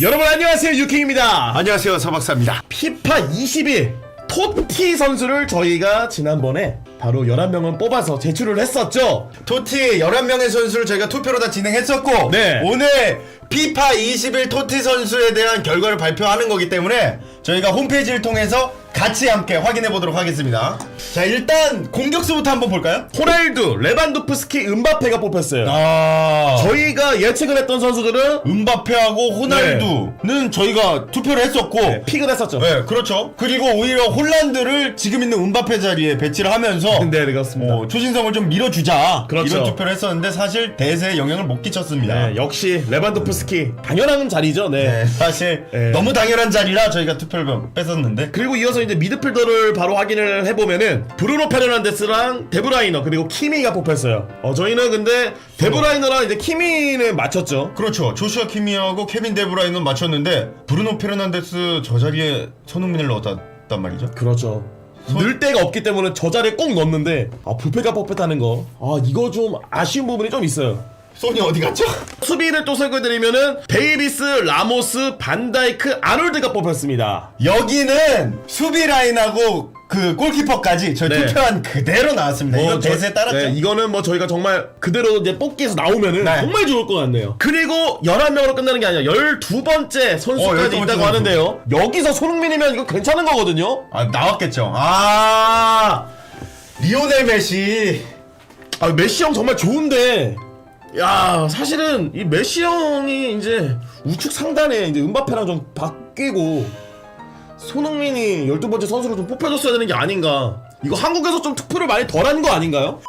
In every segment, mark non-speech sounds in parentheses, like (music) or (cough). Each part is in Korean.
여러분 안녕하세요. 유킹입니다. 안녕하세요. 서박사입니다. 피파 21 토티 선수를 저희가 지난번에 바로 11명을 뽑아서 제출을 했었죠. 토티 11명의 선수를 저희가 투표로 다 진행했었고 네. 오늘 피파 21 토티 선수에 대한 결과를 발표하는 거기 때문에 저희가 홈페이지를 통해서 같이 함께 확인해 보도록 하겠습니다 자 일단 공격수부터 한번 볼까요? 호날두, 레반도프스키, 은바페가 뽑혔어요 아 저희가 예측을 했던 선수들은 은바페하고 호날두는 저희가 투표를 했었고 네. 픽을 했었죠 그렇죠 그리고 오히려 홀란드를 지금 있는 은바페 자리에 배치를 하면서 (laughs) 네 그렇습니다 어, 초신성을 좀 밀어주자 그렇죠. 이런 투표를 했었는데 사실 대세에 영향을 못 끼쳤습니다. 네, 역시 레반도프스키 당연한 자리죠 네. 네, 사실 (laughs) 네. 너무 당연한 자리라 저희가 투표를 뺐었는데 그리고 이어서 이제 미드필더를 바로 확인을 해보면은 브루노 페르난데스랑 데브라이너 그리고 키미가 뽑혔어요. 어 저희는 근데 데브라이너랑 이제 키미는 맞췄죠. 그렇죠. 조슈아 키미하고 케빈 데브라이는 맞췄는데 브루노 페르난데스 저 자리에 손흥민을 넣었단 말이죠. 그렇죠. 늘 데가 없기 때문에 저 자리에 꼭 넣었는데 아 부패가 뽑혔다는 거. 아 이거 좀 아쉬운 부분이 좀 있어요. 손이 어디 갔죠? 수비를 또 설명드리면은 데이비스, 라모스, 반다이크, 아놀드가 뽑혔습니다. 여기는 수비 라인하고 그 골키퍼까지 저희 네. 투표한 그대로 나왔습니다. 이거 저- 대세 따랐죠? 네, 이거는 뭐 저희가 정말 그대로 이제 뽑기에서 나오면은 네. 정말 좋을 것 같네요. 그리고 11명으로 끝나는 게 아니라 12번째 선수까지 어, 12번째 있다고 선수. 하는데요. 여기서 손흥민이면 이거 괜찮은 거거든요. 아 나왔겠죠. 아 리오넬 메시. 아, 메시 형 정말 좋은데. 야, 사실은 이 메시 형이 이제 우측 상단에 이제 은바페랑 좀 바뀌고 손흥민이 12번째 선수로 좀 뽑혀줬어야 되는 게 아닌가. 이거 한국에서 좀 투표를 많이 덜 한 거 아닌가요?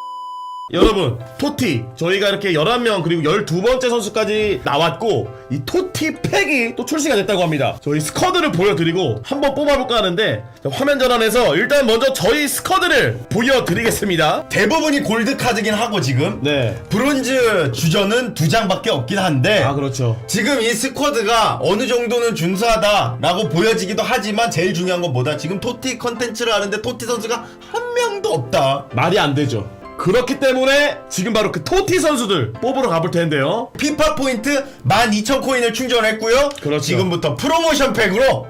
여러분, 토티. 저희가 이렇게 11명 그리고 12번째 선수까지 나왔고 이 토티 팩이 또 출시가 됐다고 합니다. 저희 스쿼드를 보여드리고 한번 뽑아볼까 하는데 자, 화면 전환해서 일단 먼저 저희 스쿼드를 보여드리겠습니다. 대부분이 골드 카드긴 하고 지금 네. 브론즈 주전은 두 장밖에 없긴 한데 아, 그렇죠. 지금 이 스쿼드가 어느 정도는 준수하다라고 보여지기도 하지만 제일 중요한 건 뭐다 지금 토티 컨텐츠를 하는데 토티 선수가 한 명도 없다 말이 안 되죠. 그렇기 때문에 지금 바로 그 토티 선수들 뽑으러 가볼 텐데요. 피파 포인트 12,000코인을 충전했고요 그렇죠. 지금부터 프로모션 팩으로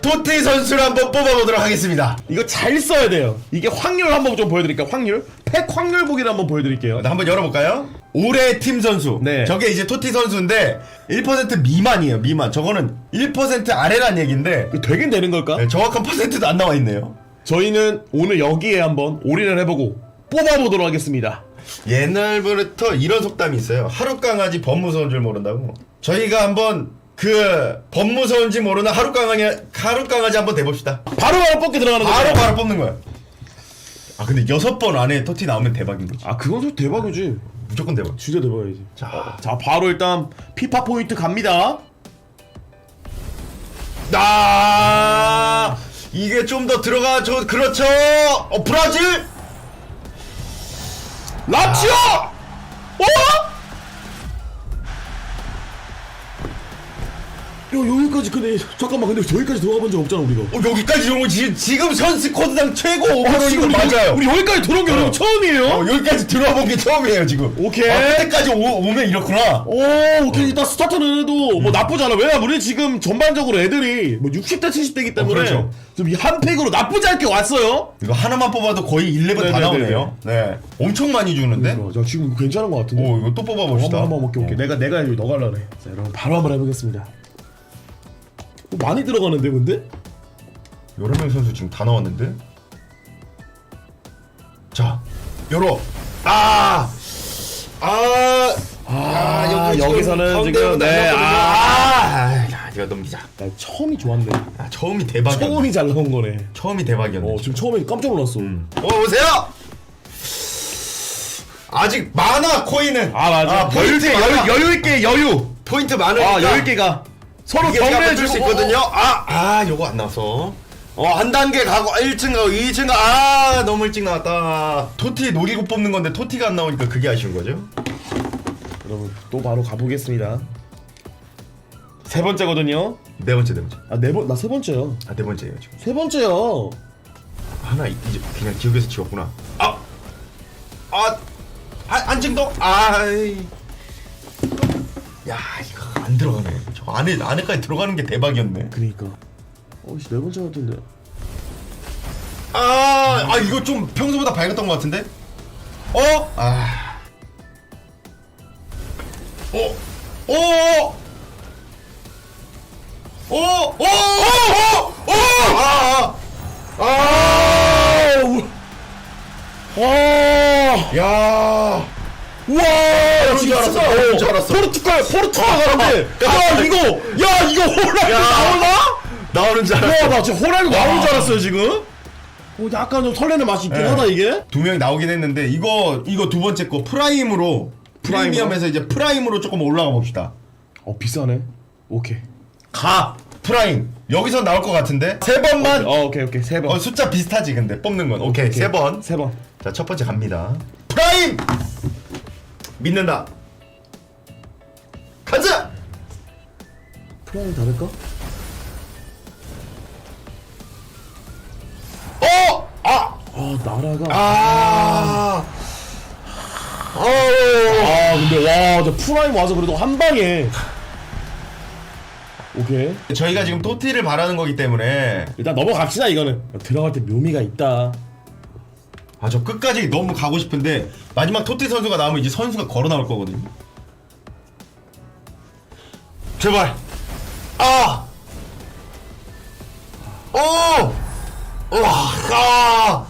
토티 선수를 한번 뽑아보도록 하겠습니다 이거 잘 써야 돼요. 이게 확률 한번 좀 보여드릴게요. 확률. 팩 확률 보기를 한번 보여드릴게요. 네, 한번 열어볼까요? 올해 팀 선수 네. 저게 이제 토티 선수인데 1% 미만이에요 미만 저거는 1% 아래란 얘기인데 이거 되긴 되는 걸까? 네, 정확한 퍼센트도 안 나와 있네요 저희는 오늘 여기에 한번 올인을 해보고 뽑아보도록 하겠습니다. 옛날부터 이런 속담이 있어요. 하루 강아지 범 무서운 줄 모른다고. 저희가 한번 그범 무서운지 모르는 하루 강아지 하루 강아지 한번 대봅시다. 바로 바로 뽑기 들어가는 거죠. 바로 바로 뽑는 거야. 아 근데 여섯 번 안에 터티 나오면 대박인 거지. 아 그건 좀 대박이지. 무조건 대박. 진짜 대박이지. 자, 자 바로 일단 피파 포인트 갑니다. 아 이게 좀 더 들어가 저 그렇죠. 어 브라질 라치오! 어? 여기까지 근데 잠깐만 근데 저기까지 들어가 본 적 없잖아 우리가. 어, 여기까지 들어온 거 지금 지금 선 스쿼드당 최고 아, 오버롤인 지금 거 우리, 맞아요. 우리 여기까지 들어온 게 오늘 처음이에요? 어, 여기까지 들어와 본게 처음이에요 지금. 오케이. 아, 그때까지 오, 오면 이렇구나. 오, 오케이. 일단 스타트는 해도 뭐 나쁘지 않아. 왜냐면 우리 지금 전반적으로 애들이 뭐 60대, 70대이기 때문에 그렇죠. 좀 이 한 팩으로 나쁘지 않게 왔어요. 이거 하나만 뽑아도 거의 1레벨 다 네네네네. 나오네요. 네. 엄청 많이 주는데? 자, 지금 괜찮은 것 같은데. 오, 이거 또 뽑아봅시다. 한번 한번 오케이 오케이. 어. 내가 내가 여기 너가 하려네. 자, 여러분 바로 한번 해보겠습니다. 어, 많이 들어가는데 근데? 여러 명 선수 지금 다 나왔는데? 자, 열어. 아! 아! 아, 여기 지금 여기서는 지금 네. 아, 아, 야, 이거 넘기자. 나 처음이 좋았네. 아, 처음이 대박이었네. 처음이 잘 나온 거네. 처음이 대박이었네. 어, 지금 처음에 깜짝 놀랐어. 어, 오세요! 아직 많아, 코인은. 아 맞아. 포인트 여유. 여유, 있게 여유. 포인트 많으니까. 아 여유 있게가. 서로 이게 제가 경례해 맞출 수. 있거든요. 아, 아, 요거 안 나왔어. 어, 한 단계 가고 1층 가고 2층 가. 아, 너무 일찍 나왔다. 토티 노리고 뽑는 건데 토티가 안 나오니까 그게 아쉬운 거죠. 여러분 또 바로 가보겠습니다. 세 번째거든요. 네 번째, 네 번째. 아 네 번 나 세 번째요. 아, 네 번째예요, 지금. 세 번째요. 하나 이- 이제 그냥 기억에서 지웠구나. 아, 아, 한, 안증도. 아, 야, 이거 안 들어가네. 저 안에 안에까지 들어가는 게 대박이었네. 그니까 어씨 네 번째 같은데 아, 아 이거 좀 평소보다 밝았던 것 같은데? 어? 아. 어? 어? 어? 어? 어? 어? 어? 아! 아! 아! 아 야! 우와 줄 알았어, 그런 줄 알았어. 포르투갈 포르투갈 가는데 야 이거 야 이거 호랑이 나올라? 나오는 줄 와, 나 진짜 호랑이 나오는 줄 알았어요, 지금. 어, 약간 좀 설레는 맛이 있긴 네. 하다, 이게. 두 명이 나오긴 했는데 이거 이거 두 번째 거 프라임으로 프라임으로? 프리미엄에서 이제 프라임으로 조금 올라가 봅시다. 어, 비싸네. 오케이. 가 프라임 여기서 나올 것 같은데 세 번만 어, 오케이, 오케이. 세 번. 어 숫자 비슷하지 근데 뽑는 건 오케이, 세 번. 세 번. 자 첫 번째 갑니다. 프라임 믿는다. 가자. 프라임 다를까? 어. 아. 아, 나라가. 아. 어. 아, 근데 와, 저 프라임 와서 그래도 한 방에. 오케이. 저희가 지금 토티를 바라는 거기 때문에 일단 넘어갑시다, 이거는. 들어갈 때 묘미가 있다. 아 저 끝까지 너무 가고 싶은데 마지막 토티 선수가 나오면 이제 선수가 걸어 나올 거거든요. 제발. 아. 오. 와. 아.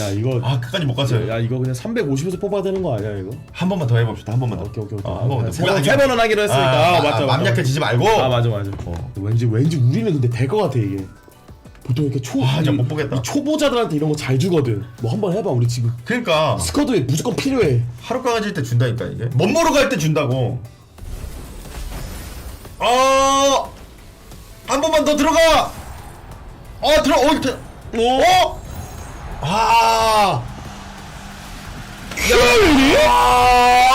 야, 이거. 아 끝까지 못 갔어요. 야, 이거 그냥 350에서 뽑아야 되는 거 아니야, 이거? 한 번만 더 해봅시다. 한 번만 더. 오케이, 오케이, 오케이. 어, 한 번만 더. 세, 번, 세 번은 하기로 했으니까. 아, 맞죠, 맞죠. 맘 약해지지 말고. 아, 맞아, 맞아. 어. 왠지, 왠지 우리는 근데 될 것 같아, 이게. 보통 이렇게 초, 아, 진짜 못 보겠다. 이 초보자들한테 이런 거 잘 주거든. 뭐 한번 해봐, 우리 지금. 그러니까 스쿼드에 무조건 필요해. 하루 강아지일 때 준다니까 이게. 멋모로 갈 때 준다고. 어. 한 번만 더 들어가. 어 들어. 어. 들- 어. 아. 키엘이? 와!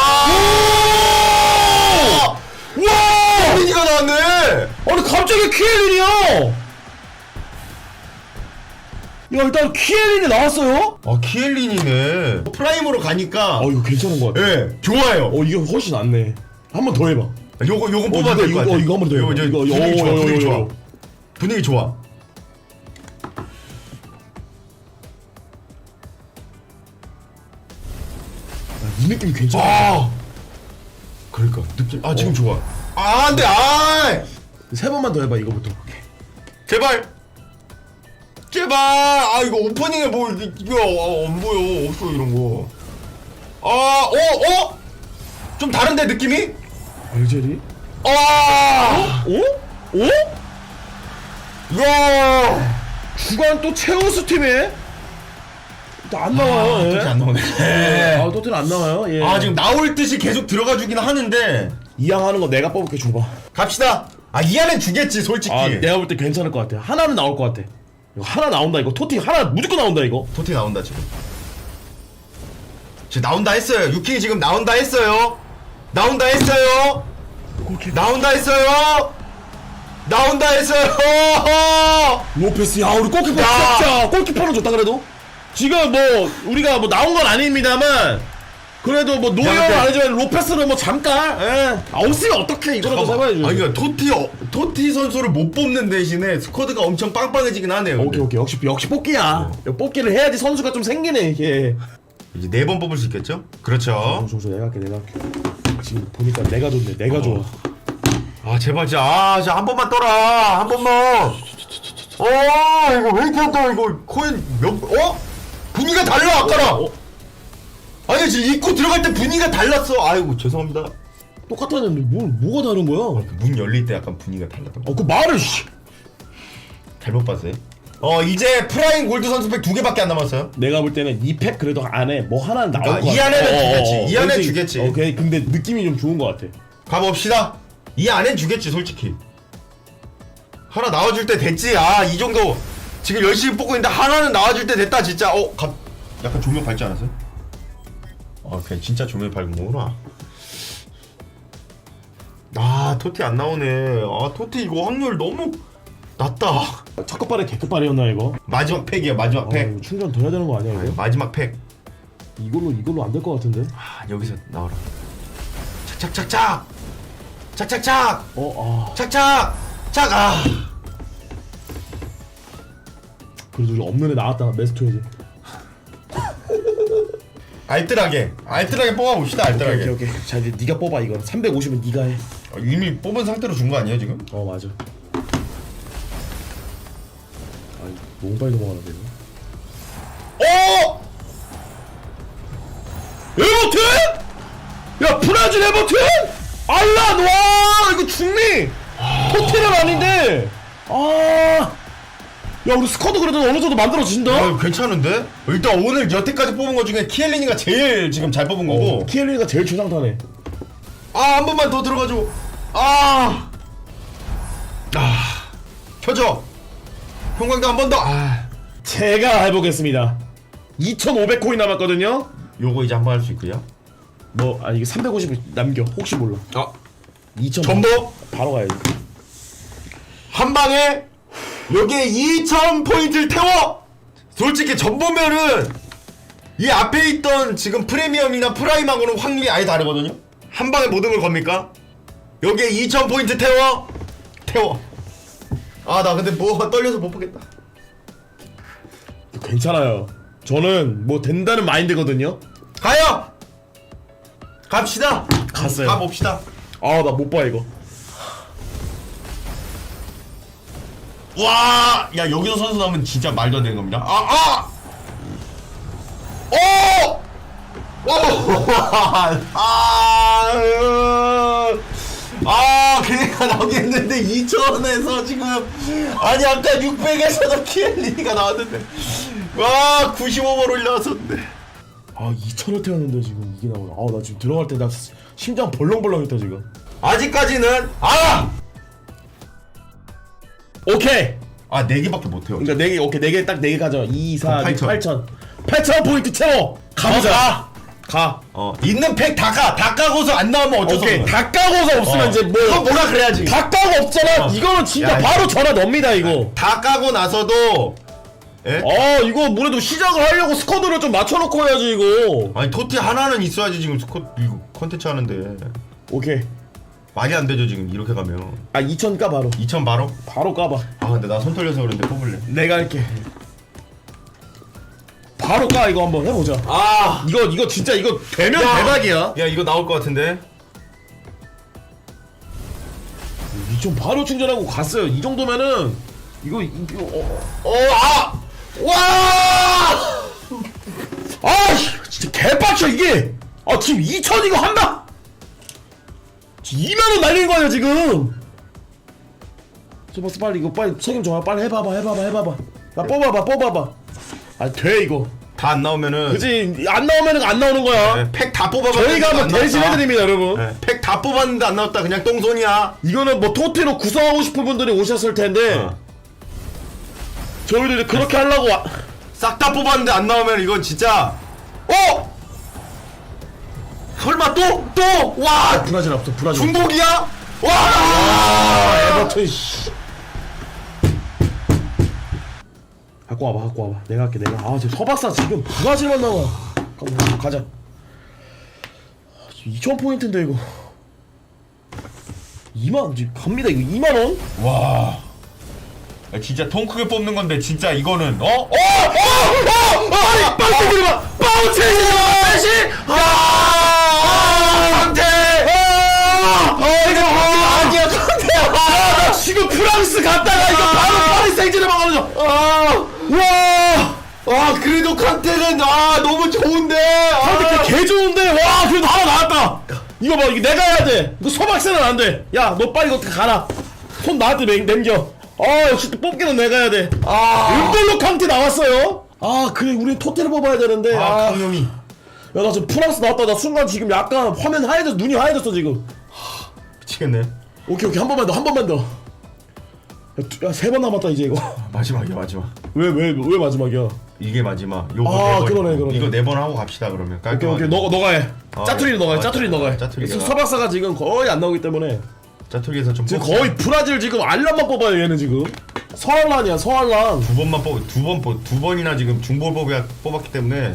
와! 민이가 나왔네. 아니 갑자기 키엘린이야! 야 일단 키엘린이 나왔어요? 아 키엘린이네. 프라임으로 가니까. 어 이거 괜찮은 것 같아. 예, 좋아요. 어 이게 훨씬 낫네. 한 번 더 해봐. 요거 요거 어, 뽑아야 이거, 될것 같아. 이거, 이거 한번 더 해봐. 요거 이제 이거, 분위기 요, 좋아. 요, 분위기 요, 좋아. 요. 분위기 좋아. 야, 이 느낌 괜찮아. 아. 그러니까 느낌. 아 지금 좋아. 아 안돼. 아. 세 번만 더 해봐 이거부터. 제발. 제발. 아 이거 오프닝에 뭐 이거 아, 안 보여. 없어 이런 거. 아, 어, 어? 좀 다른데 느낌이? 알제리? 아! 어? 어? 야! 주간 또 최우수 팀에? 일단 안 나와요. 아, 예. 어떻게 안 나오네. 아 또트는 안 나와요. 예. 아 지금 나올 듯이 계속 들어가 주긴 하는데 이양 하는 거 내가 뽑을게 줘봐. 갑시다. 아이 안에 주겠지 솔직히. 아 내가 볼 때 괜찮을 것 같아. 하나는 나올 것 같아. 이거 하나 나온다 이거 토티 하나 무조건 나온다 이거. 토티 나온다 지금. 지금 나온다 했어요. 유킹 지금 나온다 했어요. 나온다 했어요. 나온다 했어요. 나온다 했어요. 로페스 야 우리 골키퍼 야! 진짜 골키퍼는 좋다 그래도 지금 뭐 우리가 뭐 나온 건 아닙니다만 그래도 뭐 노예는 야, 근데- 아니지만 로페스는 뭐 잠깐 예. 아 없으면 어떡해 이거라도 잡아야지 아니 그러니까 토티 어, 토티 선수를 못 뽑는 대신에 스쿼드가 엄청 빵빵해지긴 하네요. 오케이 오케이 역시 역시 뽑기야 이거 뽑기를 해야지 선수가 좀 생기네 이게 이제 네 번 뽑을 수 있겠죠? 그렇죠. 정수 내가 할게 내가 할게 지금 보니까 내가 좋네 내가 좋아 아 제발 진짜 아 진짜 한 번만 떠라 한 번만. 어 이거 왜 이렇게 안 떠? 이거 코인 몇 어? 분위기가 달라 아까랑. 어? 아니 지금 입고 들어갈 때 분위기가 달랐어. 아이고 죄송합니다. 똑같았는데 뭘 뭐가 다른 거야 문 열릴 때 약간 분위기가 달랐던 거. 어그 말을 씨. 잘못 봤어요. 어 이제 프라임 골드 선수팩 두 개밖에 안 남았어요. 내가 볼 때는 이 팩 그래도 안에 뭐 하나 나올 그러니까 것 같아 이 안에는 어, 어, 주겠지. 어, 이 안엔 왠지- 주겠지. 오케이 근데 느낌이 좀 좋은 것 같아 가봅시다. 이 안엔 주겠지 솔직히. 하나 나와줄 때 됐지. 아 이 정도 지금 열심히 뽑고 있는데 하나는 나와줄 때 됐다 진짜. 어, 가, 약간 조명 밝지 않았어요? 아 그냥 진짜 조명 밝은 거구나. 아 토티 안 나오네. 아 토티 이거 확률 너무 낮다. 첫 끝발에 개끝발이었나 이거 마지막 팩이야 마지막 어, 팩. 이거 충전 더 해야 되는 거 아니야 아, 이거? 마지막 팩. 이걸로 이걸로 안 될 것 같은데? 아 여기서 나와라. 착착착착. 착착착 어, 아. 착착 착 아 그래도 우리 없는 애 나왔다. 메스토야지. 알뜰하게 알뜰하게 뽑아봅시다 알뜰하게 오케이, 오케이. 자, 이제 네가 뽑아 이거. 350은 네가 해. 어, 이미 뽑은 상태로 준 거 아니에요 지금? 어, 맞아. 너무 빨리 넘어가는데 이거. 어! 에버튼? 야, 브라질 에버튼? 알란 와, 이거 중미. 토트넘 아닌데. 아. 야, 우리 스쿼드 그래도 어느 정도 만들어진다. 아 괜찮은데? 일단 오늘 여태까지 뽑은 거 중에 키엘리니가 제일 지금 잘 뽑은 거고 어, 키엘리가 제일 최상타네. 아 한 번만 더 들어가줘 아, 아 켜져 형광도 한 번 더 아, 제가 해보겠습니다. 2,500코인 남았거든요. 요거 이제 한 번 할 수 있고요 뭐, 아 이게 350을 남겨. 혹시 몰라. 아 2,000 전복 바로 가야지. 한 방에 여기에 2천 포인트를 태워 솔직히 전보면은 이 앞에 있던 지금 프리미엄이나 프라임하고는 확률이 아예 다르거든요 한 방에 모든 걸 겁니까? 여기에 2천 포인트 태워 태워 아 나 근데 뭐 떨려서 못 보겠다 괜찮아요. 저는 뭐 된다는 마인드거든요. 가요 갑시다 갔어요. 가봅시다 아 나 못 봐 이거. 와, 야 여기서 선수 나오면 진짜 말도 안 되는 겁니다. 아, 아, 오, 오, 아, 으. 아, 걔가 나오겠는데 2천원에서 지금 아니 아까 600에서도 키엘리가 나왔는데 와 95번 올라왔었는데 아 2,000을 태웠는데 지금 이게 나오네. 아나 지금 들어갈 때 나 심장 벌렁벌렁했다 지금. 아직까지는 아, 오케이. 아 4개밖에 못 태워. 그러니까 4개 오케이 4개 딱 4개 가져. 2, 4, 6, 8,000. 8,000. 8,000 포인트 채워. 가보자. 가. 가. 어, 있는 팩 다 가, 다 까고서 안 나오면 어쩔 수 오케이 없어. 다 까고서 없으면 어. 이제 뭐 그건 뭐라 그래야지. 다 까고 없잖아. 어. 이거는 진짜 야, 바로 전화 넣습니다 이거. 다 까고 나서도 예? 아 이거 뭐래도 시작을 하려고 스쿼드를 좀 맞춰놓고 해야지 이거. 아니 토티 하나는 있어야지 지금 스쿼 이거 컨텐츠 하는데 오케이. 말이 안 되죠 지금 이렇게 가면 아2,000까 바로. 2천 바로? 바로 까봐. 아 근데 나손 떨려서 그런데 뽑을래 내가 할게. 바로 까 이거 한번 해보자. 아! 이거 이거 진짜 이거 되면 야. 대박이야. 야 이거 나올 것 같은데? 이좀 바로 충전하고 갔어요. 이 정도면은 이거 이거 어, 어 아! 와! 아 씨, 진짜 개빡쳐 이게. 아 지금 2천 이거 한다. 2만 원 날리는 거 아니야 지금. 저 버스 빨리 이거 빨리 책임져 빨리 해봐봐 해봐봐 해봐봐. 나 뽑아봐 뽑아봐. 아돼 이거. 다 안 나오면은 그지 안 나오면은 안 나오는 거야. 팩 다 뽑아봤는데 저희가 한번 대신해드립니다 여러분. 팩 다 뽑았는데 안 나왔다 그냥 똥손이야 이거는 뭐 토티로 구성하고 싶은 분들이 오셨을 텐데 어. 저희들이 그렇게 하려고 와... 싹 다 뽑았는데 안 나오면 이건 진짜 어? 설마 또? 또? 와! 브라질 없어 브라질 중복이야? 와! 아 에버튼 씨 갖고 와봐 갖고 와봐 내가 할게 내가 아 지금 서박사 지금 브라질만 나와 가, 가자 2000포인트인데 이거 2만 지금 갑니다 이거 2만원? 와. 야, 진짜 통 크게 뽑는 건데 진짜 이거는 어? 어? 어! 아니 빨리 들어봐 파우치 다시 아! 파리 생제르맹 가는 와아 그래도 칸테는 아 너무 좋은데. 아. 개 좋은데? 와 그래도 하나 나왔다. 이거 봐 이거 내가 해야 돼. 이거 소박새는 안 돼 야 너 빨리 이거 가라. 손 나한테 맹, 남겨. 아 역시 또 뽑기는 내가 해야 돼. 아. 은돌로 칸테 나왔어요. 아 그래 우리 토테를 뽑아야 되는데. 아 아, 강용이. 야 나 지금 프랑스 나왔다. 나 순간 지금 약간 화면 하얘졌어 눈이 하얘졌어 지금. 미치겠네. 오케이 오케이. 한 번만 더 한 번만 더야 세 번 남았다 이제 이거 (laughs) 마지막이야 마지막. 왜 왜 왜 마지막이야 이게 마지막. 요거 아, 네 번. 그러네, 그러네. 이거 네 번 하고 갑시다 그러면. 오케이 깔끔하게. 오케이 너가 너가 해 아, 짜투리는 너가 해 아, 짜투리는 너가 해 짜투리가. 서박사가 지금 거의 안 나오기 때문에 짜투리에서 좀 지금. 거의 브라질 지금 알란만 뽑아요 얘는 지금 서알란이야 서알란 두 번만 뽑, 두 번 뽑, 두 번이나 지금 중볼 뽑아 뽑았기 때문에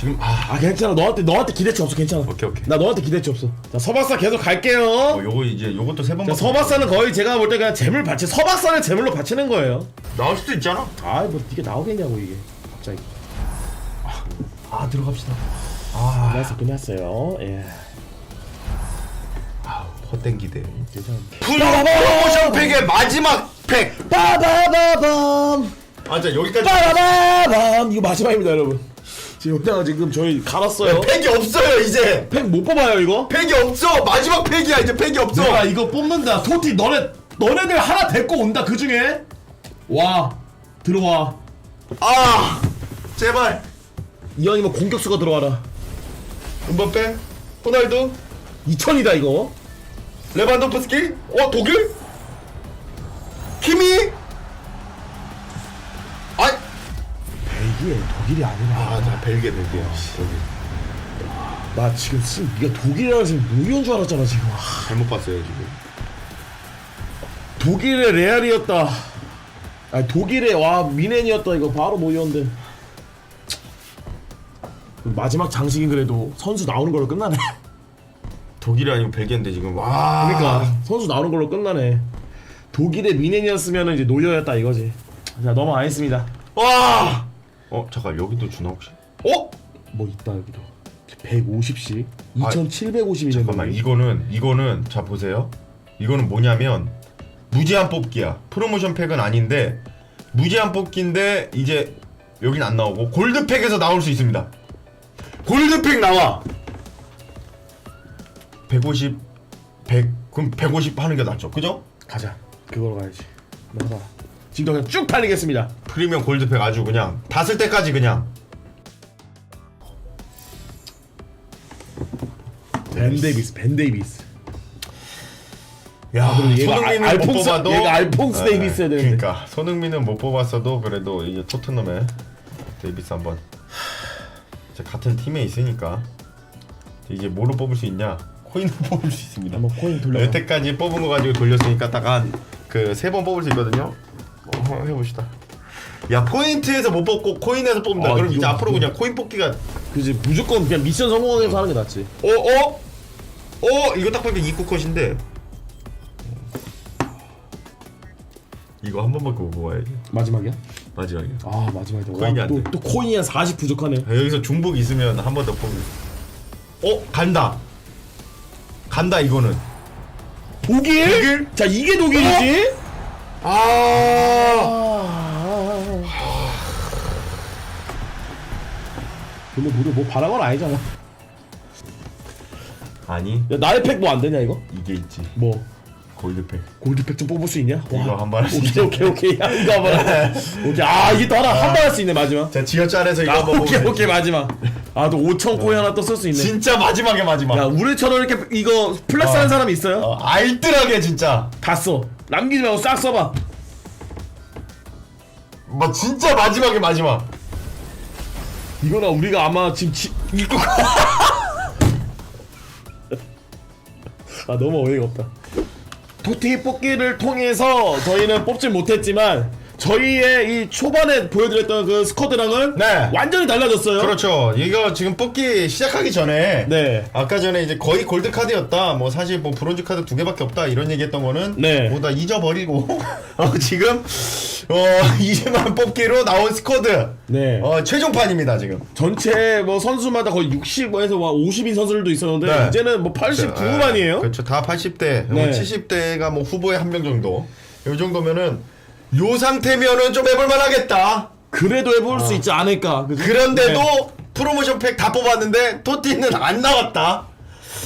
지금 아 아 괜찮아. 너한테 너한테 기대치 없어. 괜찮아. 오케이, 오케이. 나 너한테 기대치 없어. 자 서박사 계속 갈게요. 어, 요거 이제 요것도 세번 자 서박사는 거의 제가 볼 때 그냥 재물 바치 서박사를 재물로 바치는 거예요. 나올 수도 있잖아. 아이 뭐 이게 나오겠냐고 이게. 갑자기. 아 들어갑시다. 아 끝났어 끝났어요. 예. 헛땡기대. 괜찮은데 프로모션 팩의 마지막 팩! 빠바바밤! 아, 자 여기까지. 빠바바밤! 이거 마지막입니다 여러분 지금 여기다가 지금 저희 갈았어요. 팩이 없어요 이제. 팩 못 뽑아요 이거? 팩이 없어. 마지막 팩이야 이제 팩이 없어. 내가 이거 뽑는다. 토티 너네 너네들 하나 데리고 온다 그 중에. 와 들어와. 아 제발. 이왕이면 공격수가 들어와라. 음바페 호날두. 2000이다 이거. 레반도프스키. 어 독일. 키미 벨기에 독일이 아니라. 아 나 벨기에 벨기에 독일. 나 지금 지금 네가 독일이라 지금 노이온 줄 알았잖아 지금. 와, 잘못 봤어요 지금. 독일의 레알이었다. 아니 독일의 와 미넨이었다. 이거 바로 노이온데. 마지막 장식이 그래도 선수 나오는 걸로 끝나네. (laughs) 독일이 아니고 벨기에인데 지금. 와. 그러니까 선수 나오는 걸로 끝나네. 독일의 미넨이었으면 이제 노이였다 이거지. 자 넘어가겠습니다. 와! 어 잠깐 여기도 주나 혹시? 어? 뭐 있다 여기도. 150씩? 아, 2750이네 잠깐만 이거는 이거는 자 보세요. 이거는 뭐냐면 무제한 뽑기야. 프로모션 팩은 아닌데 무제한 뽑기인데 이제 여긴 안 나오고 골드팩에서 나올 수 있습니다. 골드팩 나와! 150 100 그럼 150 하는 게 낫죠. 그죠? 가자. 그걸로 가야지. 나가 지금도 그냥 쭉 달리겠습니다. 프리미엄 골드팩 아주 그냥 다 쓸 때까지 그냥. 벤 데이비스 벤 데이비스. 야 그럼 얘가 손흥민은 알- 못 뽑아도 얘가 알폰스 네, 데이비스야 되는데. 그러니까 손흥민은 못 뽑았어도 그래도 이제 토트넘에 데이비스 한번 이제 같은 팀에 있으니까 이제 뭐로 뽑을 수 있냐? 코인으로 (laughs) 뽑을 수 있습니다. 한번 코인 돌려 여태까지 뽑은 거 가지고 돌렸으니까 딱 한 그 세 번 뽑을 수 있거든요. 어, 한번 해봅시다 야 포인트에서 못 뽑고 코인에서 뽑는다 아, 그럼 이제 이거 앞으로 뭐- 그냥 코인 뽑기가 그지 무조건 그냥 미션 성공해서 하는 게 낫지 어? 어? 어? 이거 딱 보니까 입구 컷인데 이거 한 번밖에 못 뽑아야지 마지막이야? 마지막이야 아 마지막이다 코인이 와, 안 또, 돼. 또 코인이 한 40 부족하네 아, 여기서 중복 있으면 한 번 더 뽑을 어? 간다 간다 이거는 독일? 독일? 자 이게 독일이지? 아. 아... 근데 우리 뭐 바란 건 아니잖아. 아니. 야 나의 팩 뭐 안 되냐 이거? 이게 있지. 뭐? 골드팩. 골드팩 좀 뽑을 수 있냐? 이거 한 번 할수 있지 오케이 오케이 오케이. 야, 이거 한번 해. (laughs) 오케이. 아 이게 또 하나 한 번 할 수 있네 마지막. 자 지하철에서 이거 아 한번 오케이 오케이 마지막. 아또 5천 코인 하나 또 쓸 수 있네. 진짜 마지막에 마지막. 야 우리처럼 이렇게 이거 플렉스 하는 사람이 있어요? 어, 알뜰하게 진짜. 다 써. 남기지 말고 싹 써봐. 뭐 진짜 마지막에 마지막 이거나 우리가 아마 지금 지, 이거. (laughs) 아 너무 어이가 없다. 토티 뽑기를 통해서 저희는 뽑질 못했지만 저희의 이 초반에 보여드렸던 그 스쿼드랑은 네. 완전히 달라졌어요. 그렇죠 이거 지금 뽑기 시작하기 전에 네. 아까 전에 이제 거의 골드 카드였다. 뭐 사실 뭐 브론즈 카드 두 개밖에 없다 이런 얘기했던 거는 네. 뭐다 잊어버리고 (laughs) 어, 지금 어 (laughs) 20만 뽑기로 나온 스쿼드 네. 어 최종판입니다 지금. 전체 뭐 선수마다 거의 60에서 50인 선수들도 있었는데 네. 이제는 뭐 89만이에요. 그렇죠. 다 80대, 네. 70대가 뭐 후보에 한 명 정도. 이 정도면은 요 상태면은 좀 해볼만 하겠다. 그래도 해볼 수 있지 않을까. 그죠? 그런데도 네. 프로모션 팩 다 뽑았는데 토티는 안 나왔다.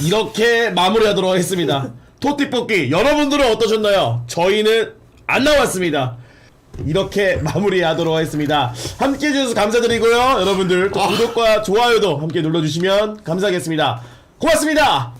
이렇게 마무리하도록 하겠습니다. (laughs) 토티 뽑기 여러분들은 어떠셨나요? 저희는 안 나왔습니다. 이렇게 마무리하도록 하겠습니다. 함께 해주셔서 감사드리고요. 여러분들 또 구독과 좋아요도 함께 눌러주시면 감사하겠습니다. 고맙습니다.